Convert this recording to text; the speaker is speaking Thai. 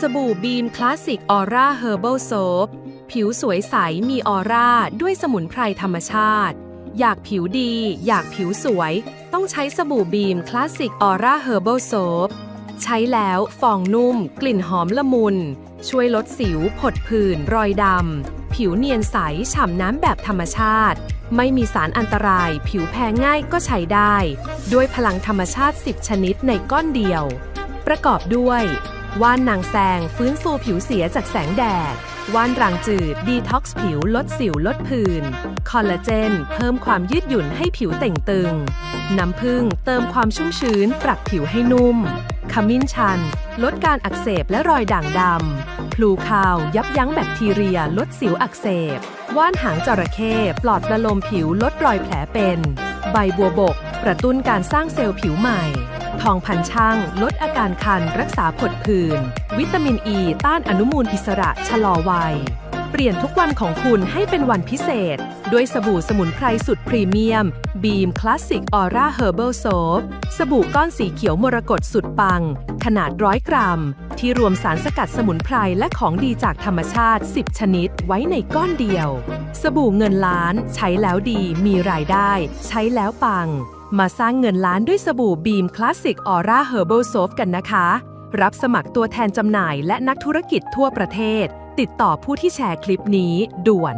สบู่บีมคลาสสิกออร่าเฮอร์เบิลโซฟผิวสวยใสมีออร่าด้วยสมุนไพรธรรมชาติ อยากผิวดี อยากผิวสวย ต้องใช้สบู่บีมคลาสสิกออร่าเฮอร์เบิลโซฟใช้แล้วฟองนุ่ม กลิ่นหอมละมุน ช่วยลดสิว ผดผื่น รอยดำ ผิวเนียนใส ฉ่ำน้ำแบบธรรมชาติ ไม่มีสารอันตราย ผิวแพ้ง่ายก็ใช้ได้ ด้วยพลังธรรมชาติ 10 ชนิดในก้อนเดียว ประกอบด้วย ว่านนางแซงฟื้นฟูผิวเสียจากแสงแดด ว่านรางจืดดีท็อกซ์ผิวลดสิวลดผื่น คอลลาเจน เพิ่มความยืดหยุ่นให้ผิวเต่งตึง น้ำผึ้งเติมความชุ่มชื้น ปรับผิวให้นุ่ม ขมิ้นชัน ลดการอักเสบและรอยด่างดำพลูคาว ยับยั้งแบคทีเรีย ลดสิวอักเสบ ว่านหางจระเข้ปลอดประโลมผิวลดรอยแผลเป็น ใบบัวบก กระตุ้นการสร้างเซลล์ผิวใหม่ ทองพันช่าง ลดอาการคันรักษาผดผื่น วิตามินอ e ีต้านอนุมูลอิสระชะลอวัย เปลี่ยนทุกวันของคุณให้เป็นวันพิเศษ ด้วยสบู่สมุนไพรสุดพรีเมียม บีมคลาสสิกออร่าเฮอร์เบิลโซฟสบู่ก้อนสีเขียวมรกตสุดปัง ขนาดร้อยกรัม ที่รวมสารสกัดสมุนไพรและของดีจากธรรมชาติ 10 ชนิดไว้ในก้อนเดียว สบู่เงินล้าน ใช้แล้วดีมีรายได้ ใช้แล้วปัง มาสร้างเงินล้านด้วยสบู่บีมคลาสสิกออร่าเฮอร์เบิลโซฟกันนะคะ รับสมัครตัวแทนจำหน่ายและนักธุรกิจทั่วประเทศ ติดต่อผู้ที่แชร์คลิปนี้ด่วน